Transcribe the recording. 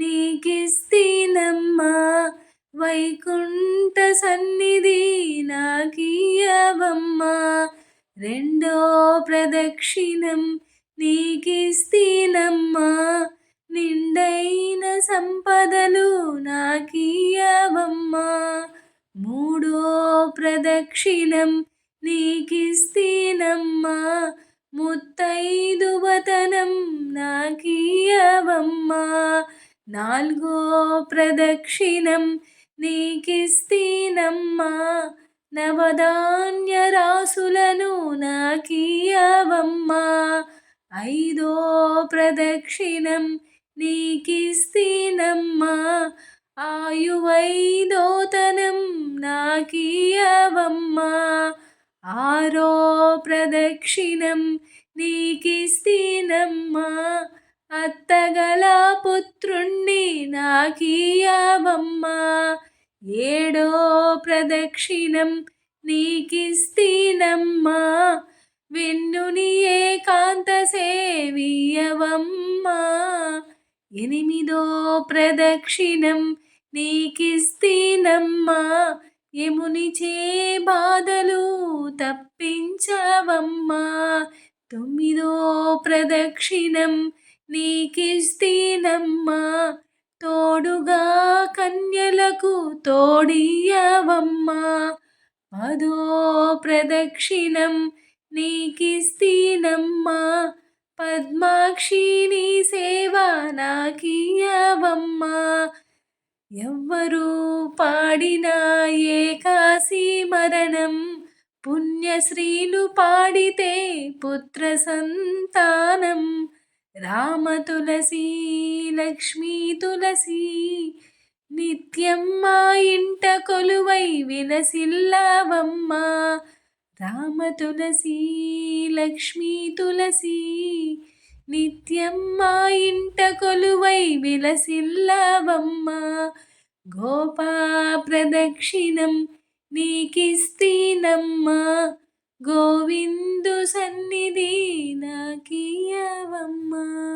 నీకిస్తీనమ్మా వైకుంఠ సన్నిధి నాకీయవమ్మా రెండో ప్రదక్షిణం నీకిస్తీనమ్మా నిండైన సంపదలు నాకీయవమ్మా మూడో ప్రదక్షిణం నీకిస్తీనమ్మా ముత్తైదువతనం నాకీయవమ్మా నాలుగో ప్రదక్షిణం నీకిస్తీనమ్మా నవధాన్య రాసులను నాకీయవమ్మా ఐదో ప్రదక్షిణం నీకిస్తీనమ్మా ఆయువైదోతనం నాకీయవమ్మా ఆరో ప్రదక్షిణం నీకిస్తీనమ్మా అత్తగల పుత్రుణ్ణి నాకీయవమ్మా ఏడో ప్రదక్షిణం నీకిస్తీనమ్మా. వెన్నుని ఏకాంత సేవియవమ్మా ఎనిమిదో ప్రదక్షిణం నీకిస్తీనమ్మా. యమునిచే బాధలు తప్పించవమ్మా. తొమ్మిదో ప్రదక్షిణం నీకిస్తీనమ్మా తోడుగా కన్యలకు తోడియవమ్మా పదో ప్రదక్షిణం నీకిస్తీనమ్మా పద్మాక్షిణీ సేవ నాకియవమ్మా ఎవ్వరు పాడిన ఏకాశీ మరణం పుణ్యశ్రీలు పాడితే పుత్ర సంతా రామ తులసి లక్ష్మీ తులసి నిత్యం మా ఇంట కొలువై విలసిల్లవమ్మ రామ తులసి లక్ష్మీ తులసి నిత్యం మా ఇంట కొలువై విలసిల్లవమ్మ గోపా ప్రదక్షిణం నీకిస్తీనమ్మా. గోవిందు సన్నిధి నాకియవమ్మా